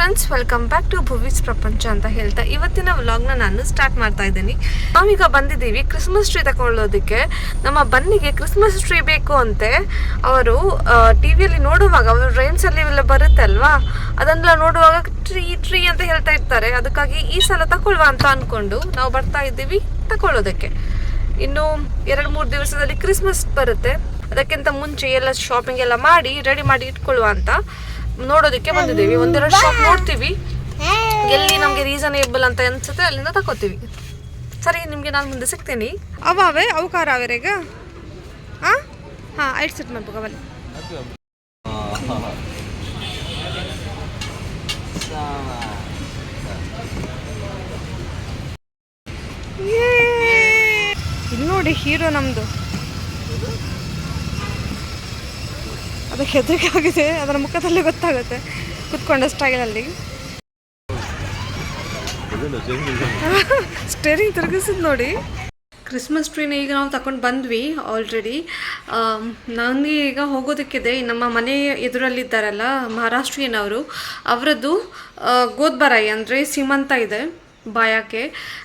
Friends welcome back to Bhuvi's Prapancha ಅಂತ ಹೇಳ್ತಾ ಇವತ್ತಿನ ವ್ಲಾಗ್ನ ನಾನು ಸ್ಟಾರ್ಟ್ ಮಾಡ್ತಾ ಇದ್ದೀನಿ. ನಾವೀಗ ಬಂದಿದ್ದೀವಿ ಕ್ರಿಸ್ಮಸ್ ಟ್ರೀ ತಗೊಳ್ಳೋದಕ್ಕೆ ನಮ್ಮ ಬನ್ನಿಗೆ ಕ್ರಿಸ್ಮಸ್ ಟ್ರೀ ಬೇಕು ಅಂತೆ. ಅವರು ಟಿ ವಿಯಲ್ಲಿ ನೋಡುವಾಗ, ಅವರು ರೈನ್ಸಲ್ಲಿ ಅಲ್ಲಿ ಎಲ್ಲ ಬರುತ್ತೆ ಅಲ್ವಾ ಅದನ್ನೆಲ್ಲ ನೋಡುವಾಗ ಟ್ರೀ ಟ್ರೀ ಅಂತ ಹೇಳ್ತಾ ಇರ್ತಾರೆ. ಅದಕ್ಕಾಗಿ ಈ ಸಲ ತಗೊಳ್ಳುವ ಅಂತ ಅಂದ್ಕೊಂಡು ನಾವು ಬರ್ತಾ ಇದ್ದೀವಿ ತಗೊಳ್ಳೋದಕ್ಕೆ ಇನ್ನು ಎರಡು, ಮೂರು ದಿವಸದಲ್ಲಿ ಕ್ರಿಸ್ಮಸ್ ಬರುತ್ತೆ. ಅದಕ್ಕಿಂತ ಮುಂಚೆ ಎಲ್ಲ ಶಾಪಿಂಗ್ ಎಲ್ಲ ಮಾಡಿ ರೆಡಿ ಮಾಡಿ ಇಟ್ಕೊಳ್ಳುವ ಅಂತ. ನೋಡೋದಕ್ಕೆ ಬಂದಿದ್ದೀವಿ. ಒಂದೆರಡು ಶಾಪ್ ನೋಡ್ತೀವಿ. ಎಲ್ಲಿ ನಮಗೆ ರೀಸನೇಬಲ್ ಅಂತ ಅನ್ಸುತ್ತೆ ಅಲ್ಲಿಂದ ತಕೋತೀವಿ ಸರಿ, ನಿಮಗೆ ನಾನು ಮುಂದೆ ಸಿಗ್ತೀನಿ. ಅವಾವೆ, ಅವಕಾರ ಅವೇರೇಗ ಹಾಂ ಹಾಂ ಐಟ್ ಸೆಟ್ ಮಾಡ್ಬೇಕು ಅವಲ್ಲಿ ಇಲ್ಲಿ ನೋಡಿ ಹೀರೋ ನಮ್ಮದು ಅದಕ್ಕೆ ಹೆದರಿಕೆ ಆಗಿದೆ ಅದರ ಮುಖದಲ್ಲಿ ಗೊತ್ತಾಗುತ್ತೆ. ಕುತ್ಕೊಂಡ ಅಲ್ಲಿ. ಸ್ಟೇರಿಂಗ್ ತಿರುಗಿಸಿದ್ ನೋಡಿ. ಕ್ರಿಸ್ಮಸ್ ಟ್ರೀನ ಈಗ ನಾವು ತಗೊಂಡು ಬಂದ್ವಿ ಆಲ್ರೆಡಿ ನನಗೆ ಈಗ ಹೋಗೋದಕ್ಕಿದೆ. ನಮ್ಮ ಮನೆ ಎದುರಲ್ಲಿದ್ದಾರಲ್ಲ ಮಹಾರಾಷ್ಟ್ರೀಯನವರು. ಅವರದ್ದು ಗೋದ್ಬರಾಯಿ ಅಂದರೆ ಸೀಮಂತ ಇದೆ. ಬಾಯಕ್ಕೆ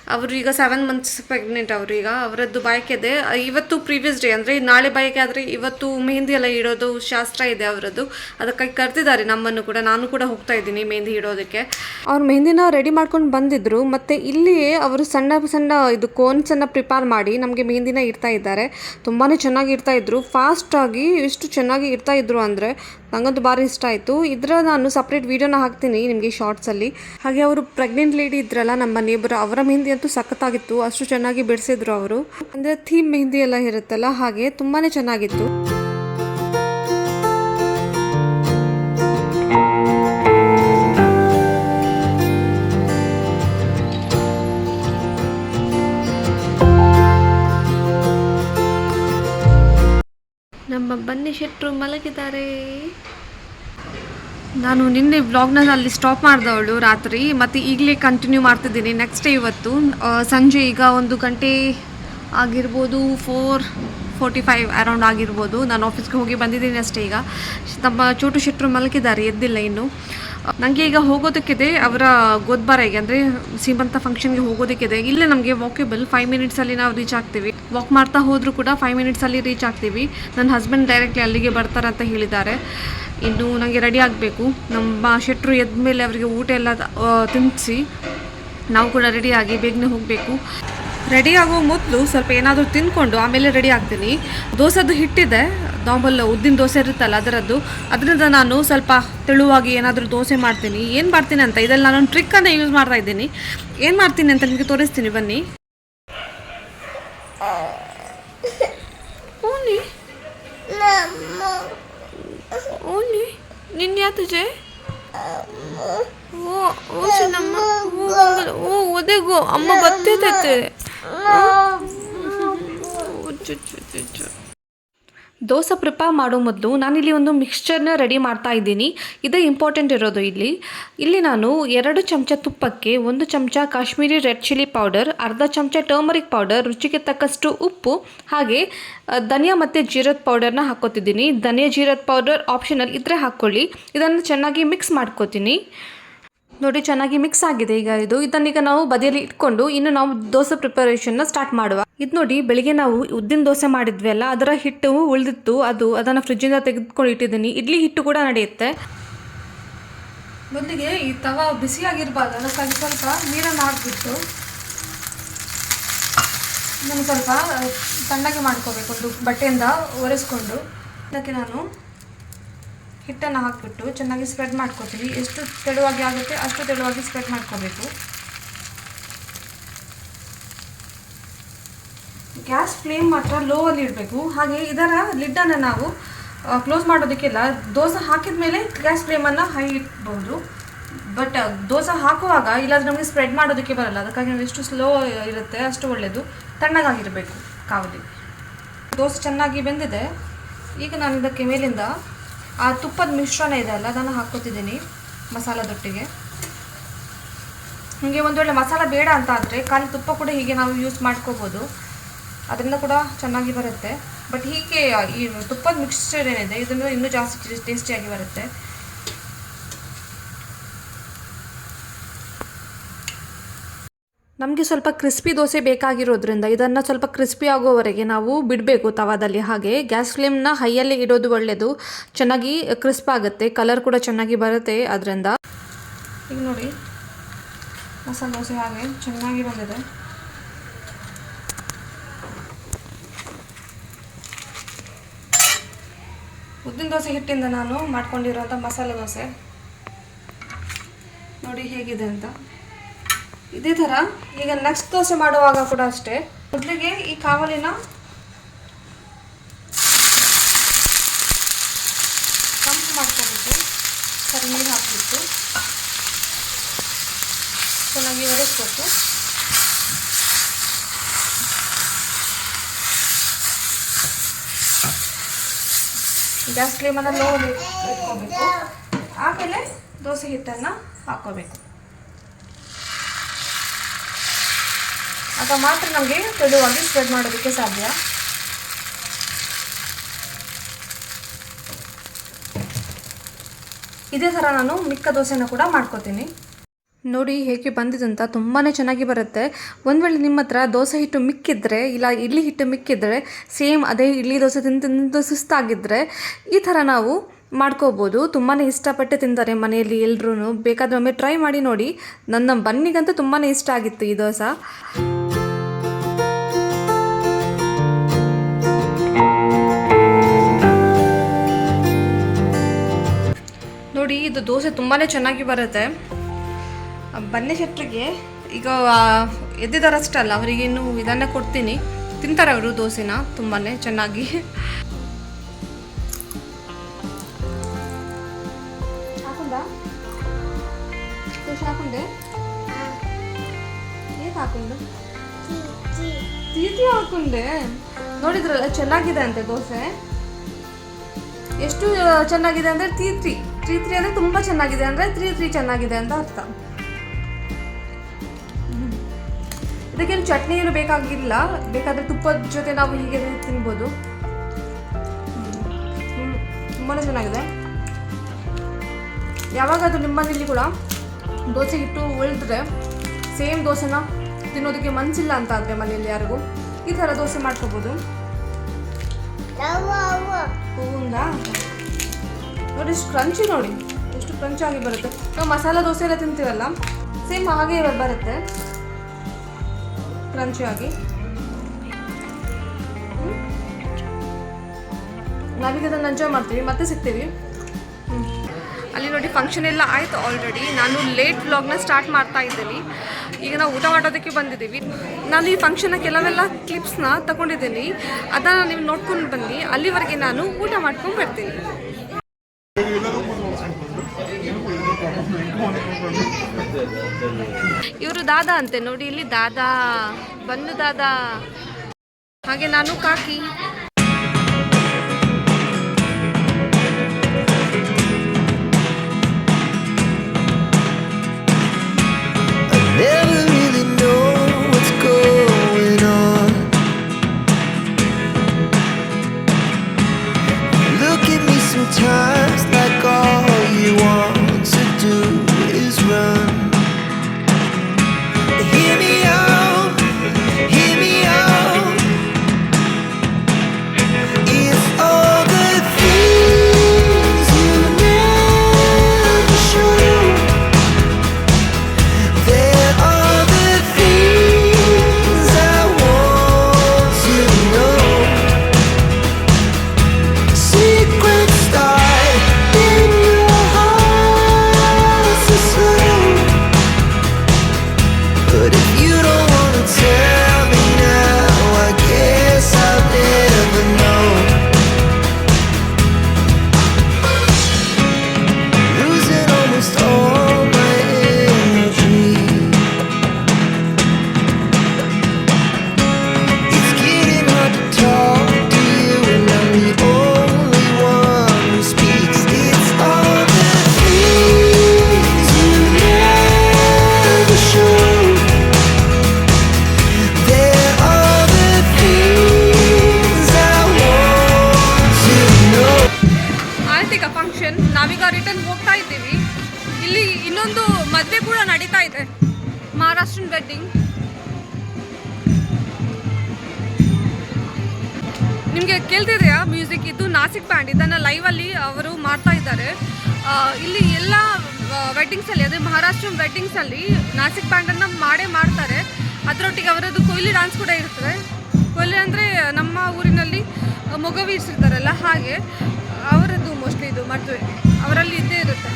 ಅವರು ಈಗ ಸೆವೆನ್ ಮಂತ್ಸ್ ಪ್ರೆಗ್ನೆಂಟ್ ಅವರು ಈಗ. ಅವರದ್ದು ಬಾಯಕ್ಕೆ ಇದೆ ಇವತ್ತು ಪ್ರೀವಿಯಸ್ ಡೇ ಅಂದರೆ ನಾಳೆ ಬಾಯಕ್ಕೆ ಆದರೆ ಇವತ್ತು ಮೆಹಂದಿ ಎಲ್ಲ ಇಡೋದು ಶಾಸ್ತ್ರ ಇದೆ ಅವರದ್ದು. ಅದಕ್ಕಾಗಿ ಕರೆದಿದ್ದಾರೆ ನಮ್ಮನ್ನು ಕೂಡ. ನಾನು ಕೂಡ ಹೋಗ್ತಾ ಇದ್ದೀನಿ ಮೆಹಂದಿ ಇಡೋದಕ್ಕೆ ಅವ್ರು ಮೆಹಂದಿನ ರೆಡಿ ಮಾಡ್ಕೊಂಡು ಬಂದಿದ್ದರು ಮತ್ತು ಇಲ್ಲಿಯೇ ಅವರು ಸಣ್ಣ ಸಣ್ಣ ಇದು ಕೋನ್ಸನ್ನು ಪ್ರಿಪೇರ್ ಮಾಡಿ ನಮಗೆ ಮೆಹಂದಿನ ಇಡ್ತಾ ಇದ್ದಾರೆ. ತುಂಬಾ ಚೆನ್ನಾಗಿ ಇಡ್ತಾ ಇದ್ರು. ಫಾಸ್ಟಾಗಿ ಎಷ್ಟು ಚೆನ್ನಾಗಿ ಇಡ್ತಾ ಇದ್ರು ಅಂದರೆ ನಂಗಂತೂ ಭಾರಿ ಇಷ್ಟ ಆಯಿತು. ಇದರ ನಾನು ಸಪ್ರೇಟ್ ವೀಡಿಯೋನ ಹಾಕ್ತೀನಿ ನಿಮಗೆ ಶಾರ್ಟ್ಸಲ್ಲಿ ಹಾಗೆ ಅವರು ಪ್ರೆಗ್ನೆಂಟ್ ಲೇಡಿ ಇದ್ರಲ್ಲ ನಮ್ಮ ನೇಬರ್ ಅವರ ಮೆಹಂದಿ ಅಂತೂ ಸಖತ್ತಾಗಿತ್ತು. ಅಷ್ಟು ಚೆನ್ನಾಗಿ ಬಿಡಿಸಿದ್ರು ಅವರು. ಅಂದರೆ ಥೀಮ್ ಮೆಹಂದಿ ಎಲ್ಲ ಇರುತ್ತಲ್ಲ, ಹಾಗೆ ತುಂಬಾ ಚೆನ್ನಾಗಿತ್ತು. ನಮ್ಮ ಬನ್ನಿ ಶೆಟ್ರು ಮಲಗಿದ್ದಾರೆ. ನಾನು ನಿನ್ನೆ ವ್ಲಾಗ್ನ ಅಲ್ಲಿ ಸ್ಟಾಪ್ ಮಾಡಿದವಳು ರಾತ್ರಿ, ಮತ್ತು ಈಗಲೇ ಕಂಟಿನ್ಯೂ ಮಾಡ್ತಿದ್ದೀನಿ. ನೆಕ್ಸ್ಟ್ ಇವತ್ತು ಸಂಜೆ ಈಗ ಒಂದು ಗಂಟೆ ಆಗಿರ್ಬೋದು ಫೋರ್ ಫೋರ್ಟಿ ಫೈವ್ ಅರೌಂಡ್ ಆಗಿರ್ಬೋದು. ನಾನು ಆಫೀಸ್ಗೆ ಹೋಗಿ ಬಂದಿದ್ದೀನಿ ಅಷ್ಟೇ ಈಗ. ನಮ್ಮ ಚೋಟು ಶೆಟ್ರು ಮಲಗಿದ್ದಾರೆ, ಎದ್ದಿಲ್ಲ ಇನ್ನು. ನನಗೆ ಈಗ ಹೋಗೋದಕ್ಕಿದೆ, ಅವರ ಗೋದ್ಬಾರಿಗೆ, ಅಂದರೆ ಸೀಮಂತ ಫಂಕ್ಷನ್ಗೆ ಹೋಗೋದಕ್ಕಿದೆ. ಇಲ್ಲೇ ನಮಗೆ ವಾಕೇಬಲ್ ಫೈವ್ ಮಿನಿಟ್ಸಲ್ಲಿ ನಾವು ರೀಚ್ ಆಗ್ತೀವಿ. ವಾಕ್ ಮಾಡ್ತಾ ಹೋದರೂ ಕೂಡ ಫೈವ್ ಮಿನಿಟ್ಸಲ್ಲಿ ರೀಚ್ ಆಗ್ತೀವಿ. ನನ್ನ ಹಸ್ಬೆಂಡ್ ಡೈರೆಕ್ಟ್ಲಿ ಅಲ್ಲಿಗೆ ಬರ್ತಾರೆ ಅಂತ ಹೇಳಿದ್ದಾರೆ. ಇನ್ನು ನನಗೆ ರೆಡಿ ಆಗಬೇಕು. ನಮ್ಮ ಶೆಟ್ರು ಎದ್ದ ಮೇಲೆ ಅವರಿಗೆ ಊಟ ಎಲ್ಲ ತಿನ್ನಿಸಿ. ನಾವು ಕೂಡ ರೆಡಿಯಾಗಿ ಬೇಗನೆ ಹೋಗಬೇಕು. ರೆಡಿ ಆಗೋ ಮೊದಲು ಸ್ವಲ್ಪ ಏನಾದರೂ ತಿನ್ಕೊಂಡು ಆಮೇಲೆ ರೆಡಿ ಆಗ್ತೀನಿ. ದೋಸೆದು ಹಿಟ್ಟಿದೆ. ನಾರ್ಮಲ್ ಉದ್ದಿನ ದೋಸೆ ಇರುತ್ತಲ್ಲ ಅದರದ್ದು. ಅದರಿಂದ ನಾನು ಸ್ವಲ್ಪ ತೆಳುವಾಗಿ ಏನಾದರೂ ದೋಸೆ ಮಾಡ್ತೀನಿ. ಏನು ಮಾಡ್ತೀನಿ ಅಂತ ಇದರಲ್ಲಿ ನಾನು ಟ್ರಿಕ್ಕನ್ನು ಯೂಸ್ ಮಾಡ್ತಾ ಇದ್ದೀನಿ. ಏನು ಮಾಡ್ತೀನಿ ಅಂತ ನಿಮಗೆ ತೋರಿಸ್ತೀನಿ, ಬನ್ನಿ. ನಿನ್ನ ಓ ಓ ಚಿನ್ನಮ್ಮ. ಓ ಮಂಗಲ ಓ ಅಮ್ಮ ಬರ್ತೈತೆ ದೋಸೆ ಪ್ರಿಪೇರ್ ಮಾಡೋ ಮೊದಲು ನಾನಿಲ್ಲಿ ಒಂದು ಮಿಕ್ಸ್ಚರ್ನ ರೆಡಿ ಮಾಡ್ತಾ ಇದ್ದೀನಿ. ಇದೇ ಇಂಪಾರ್ಟೆಂಟ್ ಇರೋದು ಇಲ್ಲಿ. ಇಲ್ಲಿ ನಾನು ಎರಡು ಚಮಚ ತುಪ್ಪಕ್ಕೆ ಒಂದು ಚಮಚ ಕಾಶ್ಮೀರಿ ರೆಡ್ ಚಿಲ್ಲಿ ಪೌಡರ್ ಅರ್ಧ ಚಮಚ ಟರ್ಮರಿಕ್ ಪೌಡರ್ ರುಚಿಗೆ ತಕ್ಕಷ್ಟು ಉಪ್ಪು, ಹಾಗೆ ಧನಿಯಾ ಮತ್ತು ಜೀರದ ಪೌಡರ್ನ ಹಾಕ್ಕೋತಿದ್ದೀನಿ. ಧನಿಯಾ ಜೀರದ ಪೌಡರ್ ಆಪ್ಷನಲ್ ಇದ್ದರೆ ಹಾಕ್ಕೊಳ್ಳಿ. ಇದನ್ನು ಚೆನ್ನಾಗಿ ಮಿಕ್ಸ್ ಮಾಡ್ಕೋತೀನಿ. ನೋಡಿ, ಚೆನ್ನಾಗಿ ಮಿಕ್ಸ್ ಆಗಿದೆ. ಈಗ ಇದು ಇದನ್ನೀಗ ನಾವು ಬದಿಯಲ್ಲಿ ಇಟ್ಕೊಂಡು ಇನ್ನು ನಾವು ದೋಸೆ ಪ್ರಿಪರೇಷನ್ನ ಸ್ಟಾರ್ಟ್ ಮಾಡುವ. ಇದು ನೋಡಿ, ಬೆಳಿಗ್ಗೆ ನಾವು ಉದ್ದಿನ ದೋಸೆ ಮಾಡಿದ್ವಿ ಅಲ್ಲ ಅದರ ಹಿಟ್ಟು ಉಳಿದಿತ್ತು. ಅದು, ಅದನ್ನು ಫ್ರಿಜ್ಜಿಂದ ತೆಗೆದುಕೊಂಡು ಇಟ್ಟಿದ್ದೀನಿ. ಇಡ್ಲಿ ಹಿಟ್ಟು ಕೂಡ ನಡೆಯುತ್ತೆ. ಮೊದಲಿಗೆ ಈ ತವ ಬಿಸಿಯಾಗಿರ್ಬಾರ್ದು. ಅದಕ್ಕಾಗಿ ಸ್ವಲ್ಪ ನೀರನ್ನು ಹಾಕ್ಬಿಟ್ಟು ನಾನು ಸ್ವಲ್ಪ ತಣ್ಣಗೆ ಮಾಡ್ಕೋಬೇಕು. ಒಂದು ಬಟ್ಟೆಯಿಂದ ಒರೆಸ್ಕೊಂಡು. ಅದಕ್ಕೆ ನಾನು ಹಿಟ್ಟನ್ನು ಹಾಕಿಬಿಟ್ಟು ಚೆನ್ನಾಗಿ ಸ್ಪ್ರೆಡ್ ಮಾಡ್ಕೊತೀವಿ. ಎಷ್ಟು ತೆಳುವಾಗಿ ಆಗುತ್ತೆ ಅಷ್ಟು ತೆಳುವಾಗಿ ಸ್ಪ್ರೆಡ್ ಮಾಡ್ಕೋಬೇಕು. ಗ್ಯಾಸ್ ಫ್ಲೇಮ್ ಮಾತ್ರ ಲೋ ಅಲ್ಲಿ ಇಡಬೇಕು. ಹಾಗೆ ಇದರ ಲಿಡ್ಡನ್ನು ನಾವು ಕ್ಲೋಸ್ ಮಾಡೋದಕ್ಕೆಲ್ಲ ದೋಸೆ ಹಾಕಿದ ಮೇಲೆ ಗ್ಯಾಸ್ ಫ್ಲೇಮನ್ನು ಹೈ ಇಟ್ಬೋದು ಬಟ್ ದೋಸೆ ಹಾಕುವಾಗ ಇಲ್ಲಾಂದ್ರೆ ನಮಗೆ ಸ್ಪ್ರೆಡ್ ಮಾಡೋದಕ್ಕೆ ಬರಲ್ಲ. ಅದಕ್ಕಾಗಿ ನಾವು ಎಷ್ಟು ಸ್ಲೋ ಇರುತ್ತೆ ಅಷ್ಟು ಒಳ್ಳೆಯದು ತಣ್ಣಗಾಗಿರಬೇಕು ಕಾವಲಿ. ದೋಸೆ ಚೆನ್ನಾಗಿ ಬೆಂದಿದೆ. ಈಗ ನಾನು ಇದಕ್ಕೆ ಮೇಲಿಂದ ಆ ತುಪ್ಪದ ಮಿಶ್ರಣ ಇದೆ ಅಲ್ಲ, ಅದನ್ನು ಹಾಕೋತಿದ್ದೀನಿ ಮಸಾಲದೊಟ್ಟಿಗೆ ಹೀಗೆ ಒಂದು ವೇಳೆ ಮಸಾಲ ಬೇಡ ಅಂತ ಆದರೆ ಖಾಲಿ ತುಪ್ಪ ಕೂಡ ಹೀಗೆ ನಾವು ಯೂಸ್ ಮಾಡ್ಕೋಬೋದು. ಅದರಿಂದ ಕೂಡ ಚೆನ್ನಾಗಿ ಬರುತ್ತೆ. ಬಟ್ ಹೀಗೆ ಈ ತುಪ್ಪದ ಮಿಕ್ಸ್ಚರ್ ಏನಿದೆ, ಇದನ್ನು ಇನ್ನೂ ಜಾಸ್ತಿ ಟೇಸ್ಟಿಯಾಗಿ ಬರುತ್ತೆ. ನಮಗೆ ಸ್ವಲ್ಪ ಕ್ರಿಸ್ಪಿ ದೋಸೆ ಬೇಕಾಗಿರೋದ್ರಿಂದ ಇದನ್ನು ಸ್ವಲ್ಪ ಕ್ರಿಸ್ಪಿ ಆಗೋವರೆಗೆ ನಾವು ಬಿಡಬೇಕು ತವಾದಲ್ಲಿ. ಹಾಗೆ ಗ್ಯಾಸ್ ಫ್ಲೇಮ್ನ ಹೈಯಲ್ಲಿ ಇಡೋದು ಒಳ್ಳೆಯದು ಚೆನ್ನಾಗಿ ಕ್ರಿಸ್ಪ್ ಆಗುತ್ತೆ. ಕಲರ್ ಕೂಡ ಚೆನ್ನಾಗಿ ಬರುತ್ತೆ ಅದರಿಂದ. ಈಗ ನೋಡಿ ಮಸಾಲೆ ದೋಸೆ ಹಾಗೆ ಚೆನ್ನಾಗಿ ಬಂದಿದೆ. ಉದ್ದಿನ ದೋಸೆ ಹಿಟ್ಟಿಂದ ನಾನು ಮಾಡ್ಕೊಂಡಿರೋಂಥ ಮಸಾಲೆ ದೋಸೆ. ನೋಡಿ ಹೇಗಿದೆ ಅಂತ. ಇದೇ ಥರ ಈಗ ನೆಕ್ಸ್ಟ್ ದೋಸೆ ಮಾಡುವಾಗ ಕೂಡ ಅಷ್ಟೇ. ಮೊದಲಿಗೆ ಈ ಕಾವಲಿನ ಕಂಪ್ ಮಾಡ್ಕೊಬಿಟ್ಟು ಸರಿ ನೀರು ಹಾಕಿಬಿಟ್ಟು ಚೆನ್ನಾಗಿ ಒರೆಸ್ಬೇಕು ಗ್ಯಾಸ್ ಫ್ಲೇಮನ್ನು ಲೋ ಇಟ್ಕೋಬೇಕು. ಆಮೇಲೆ ದೋಸೆ ಹಿಟ್ಟನ್ನು ಹಾಕ್ಕೋಬೇಕು. ಆಗ ಮಾತ್ರ ನಮಗೆ ತೆಳುವಾಗಿ ಸ್ಪ್ರೆಡ್ ಮಾಡೋದಕ್ಕೆ ಸಾಧ್ಯ? ಇದೇ ಥರ ನಾನು ಮಿಕ್ಕ ದೋಸೆನ ಕೂಡ ಮಾಡ್ಕೋತೀನಿ. ನೋಡಿ, ಹೇಗೆ ಬಂದಿದಂತ ತುಂಬಾ ಚೆನ್ನಾಗಿ ಬರುತ್ತೆ. ಒಂದು ವೇಳೆ ನಿಮ್ಮ ಹತ್ರ ದೋಸೆ ಹಿಟ್ಟು ಮಿಕ್ಕಿದ್ರೆ, ಇಲ್ಲ ಇಡ್ಲಿ ಹಿಟ್ಟು ಮಿಕ್ಕಿದ್ರೆ, ಸೇಮ್ ಅದೇ ಇಡ್ಲಿ ದೋಸೆ ತಿಂದು ತಿಂದು ಸುಸ್ತಾಗಿದ್ದರೆ ಈ ಥರ ನಾವು ಮಾಡ್ಕೋಬೋದು. ತುಂಬಾ ಇಷ್ಟಪಟ್ಟು ತಿಂತಾರೆ ಮನೆಯಲ್ಲಿ ಎಲ್ಲರೂ ಬೇಕಾದ್ರೆ ಒಮ್ಮೆ ಟ್ರೈ ಮಾಡಿ ನೋಡಿ. ನನ್ನ ಬನ್ನಿಗಂತೂ ತುಂಬಾ ಇಷ್ಟ ಆಗಿತ್ತು ಈ ದೋಸೆ. ನೋಡಿ, ಇದು ದೋಸೆ ತುಂಬಾ ಚೆನ್ನಾಗಿ ಬರುತ್ತೆ. ಬನ್ನಿ ಶೆಟ್ರಿಗೆ. ಈಗ ಅಲ್ಲ ಅವರಿಗೆ ಇನ್ನು ಇದನ್ನೇ ಕೊಡ್ತೀನಿ. ತಿಂತಾರೆ ಅವರು ದೋಸೆನ ತುಂಬಾ ಚೆನ್ನಾಗಿ. ಹಾಕೊಂಡ? ಏನ್ ಹಾಕೊಂಡು? ತೀತಿ ಹಾಕೊಂಡೆ? ನೋಡಿದ್ರಲ್ಲ, ಚೆನ್ನಾಗಿದೆ ಅಂತೆ ದೋಸೆ. ಎಷ್ಟು ಚೆನ್ನಾಗಿದೆ ಅಂದರೆ ತ್ರೀ ತ್ರೀ ತ್ರೀ ಅಂದರೆ ತುಂಬ ಚೆನ್ನಾಗಿದೆ ಅಂದರೆ ತ್ರೀ ತ್ರೀ ಚೆನ್ನಾಗಿದೆ ಅಂತ ಅರ್ಥ. ಇದಕ್ಕೇನು ಚಟ್ನಿ ಏನು ಬೇಕಾಗಿಲ್ಲ. ಬೇಕಾದರೆ ತುಪ್ಪದ ಜೊತೆ ನಾವು ಹೀಗೆ ತಿನ್ಬೋದು. ತುಂಬಾ ಚೆನ್ನಾಗಿದೆ. ಯಾವಾಗಾದ್ರೂ ನಿಮ್ಮ ಮನೇಲಿ ಕೂಡ ದೋಸೆ ಹಿಟ್ಟು ಉಳಿದ್ರೆ ಸೇಮ್ ದೋಸೆನ ತಿನ್ನೋದಕ್ಕೆ ಮನಸ್ಸಿಲ್ಲ ಅಂತ ಆದರೆ ಮನೆಯಲ್ಲಿ ಯಾರಿಗೂ ಈ ಥರ ದೋಸೆ ಮಾಡ್ಕೋಬೋದು. ಹೂವಿಂದ ನೋಡಿ, ಇಷ್ಟು ಕ್ರಂಚಿ ನೋಡಿ. ಎಷ್ಟು ಕ್ರಂಚಿ ಆಗಿ ಬರುತ್ತೆ. ನಾವು ಮಸಾಲ ದೋಸೆ ಎಲ್ಲ ತಿಂತೀವಲ್ಲ ಸೇಮ್ ಹಾಗೆ ಬರುತ್ತೆ. ಕ್ರಂಚಿ ಆಗಿ. ಹ್ಮ್. ನಾವೀಗ ಅದನ್ನು ಎಂಜಾಯ್ ಮಾಡ್ತೀವಿ, ಮತ್ತೆ ಸಿಗ್ತೀವಿ. ಅಲ್ಲಿ ನೋಡಿ ಫಂಕ್ಷನ್ ಎಲ್ಲ ಆಯಿತು ಆಲ್ರೆಡಿ ನಾನು ಲೇಟ್ ವ್ಲಾಗ್ನ ಸ್ಟಾರ್ಟ್ ಮಾಡ್ತಾ ಇದ್ದೀನಿ. ಈಗ ನಾವು ಊಟ ಮಾಡೋದಕ್ಕೆ ಬಂದಿದ್ದೀವಿ. ನಾನು ಈ ಫಂಕ್ಷನ್ನ ಕೆಲವೆಲ್ಲ ಕ್ಲಿಪ್ಸ್ನ ತಗೊಂಡಿದ್ದೀನಿ. ಅದನ್ನು ನೀವು ನೋಡ್ಕೊಂಡು ಬನ್ನಿ. ಅಲ್ಲಿವರೆಗೆ ನಾನು ಊಟ ಮಾಡ್ಕೊಂಡು ಬರ್ತೀನಿ. ಇವರು ದಾದಾ ಅಂತೆ ನೋಡಿ ಇಲ್ಲಿ ದಾದಾ ಬಂದು ದಾದಾ. ಹಾಗೆ ನಾನು ಕಾಕಿ. ವೆಡ್ಡಿಂಗ್ ನಿಮಗೆ ಕೇಳ್ತಿದೆಯಾ? ಮ್ಯೂಸಿಕ್ ಇದು ನಾಸಿಕ್ ಬ್ಯಾಂಡ್ ಇದನ್ನು ಲೈವಲ್ಲಿ ಅವರು ಮಾಡ್ತಾ ಇದ್ದಾರೆ. ಇಲ್ಲಿ ಎಲ್ಲ ವೆಡ್ಡಿಂಗ್ಸಲ್ಲಿ ಅದೇ ಮಹಾರಾಷ್ಟ್ರ ವೆಡ್ಡಿಂಗ್ಸಲ್ಲಿ ನಾಸಿಕ್ ಬ್ಯಾಂಡನ್ನು ಮಾಡೇ ಮಾಡ್ತಾರೆ. ಅದರೊಟ್ಟಿಗೆ ಅವರದ್ದು ಕೊಯ್ಲಿ ಡಾನ್ಸ್ ಕೂಡ ಇರ್ತದೆ. ಕೊಯ್ಲಿ ಅಂದರೆ ನಮ್ಮ ಊರಿನಲ್ಲಿ ಮೊಗವೀರ್ಸಿರ್ತಾರಲ್ಲ ಹಾಗೆ. ಅವರದ್ದು ಮೋಸ್ಟ್ಲಿ ಇದು ಮದುವೆ. ಅವರಲ್ಲಿ ಇದ್ದೇ ಇರುತ್ತೆ.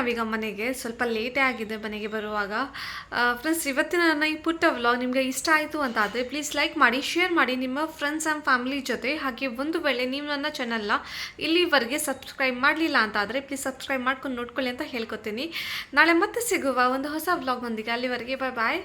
ನಾವೀಗ ಮನೆಗೆ ಸ್ವಲ್ಪ ಲೇಟೇ ಆಗಿದೆ ಮನೆಗೆ ಬರುವಾಗ. ಫ್ರೆಂಡ್ಸ್ ಇವತ್ತಿನ ನನ್ನ ಈ ಪುಟ್ಟ ವ್ಲಾಗ್ ನಿಮಗೆ ಇಷ್ಟ ಆಯಿತು ಅಂತ ಆದರೆ ಪ್ಲೀಸ್ ಲೈಕ್ ಮಾಡಿ ಶೇರ್ ಮಾಡಿ ನಿಮ್ಮ ಫ್ರೆಂಡ್ಸ್ ಆ್ಯಂಡ್ ಫ್ಯಾಮಿಲಿ ಜೊತೆ. ಹಾಗೆ ಒಂದು ವೇಳೆ ನೀವು ನನ್ನ ಚಾನಲ್ನ ಇಲ್ಲಿವರೆಗೆ ಸಬ್ಸ್ಕ್ರೈಬ್ ಮಾಡಲಿಲ್ಲ ಅಂತ ಆದರೆ ಪ್ಲೀಸ್ ಸಬ್ಸ್ಕ್ರೈಬ್ ಮಾಡ್ಕೊಂಡು ನೋಡ್ಕೊಳ್ಳಿ ಅಂತ ಹೇಳ್ಕೊತೀನಿ. ನಾಳೆ ಮತ್ತೆ ಸಿಗುವ ಒಂದು ಹೊಸ ವ್ಲಾಗ್ ಒಂದಿಗೆ ಅಲ್ಲಿವರೆಗೆ ಬಾಯ್ ಬಾಯ್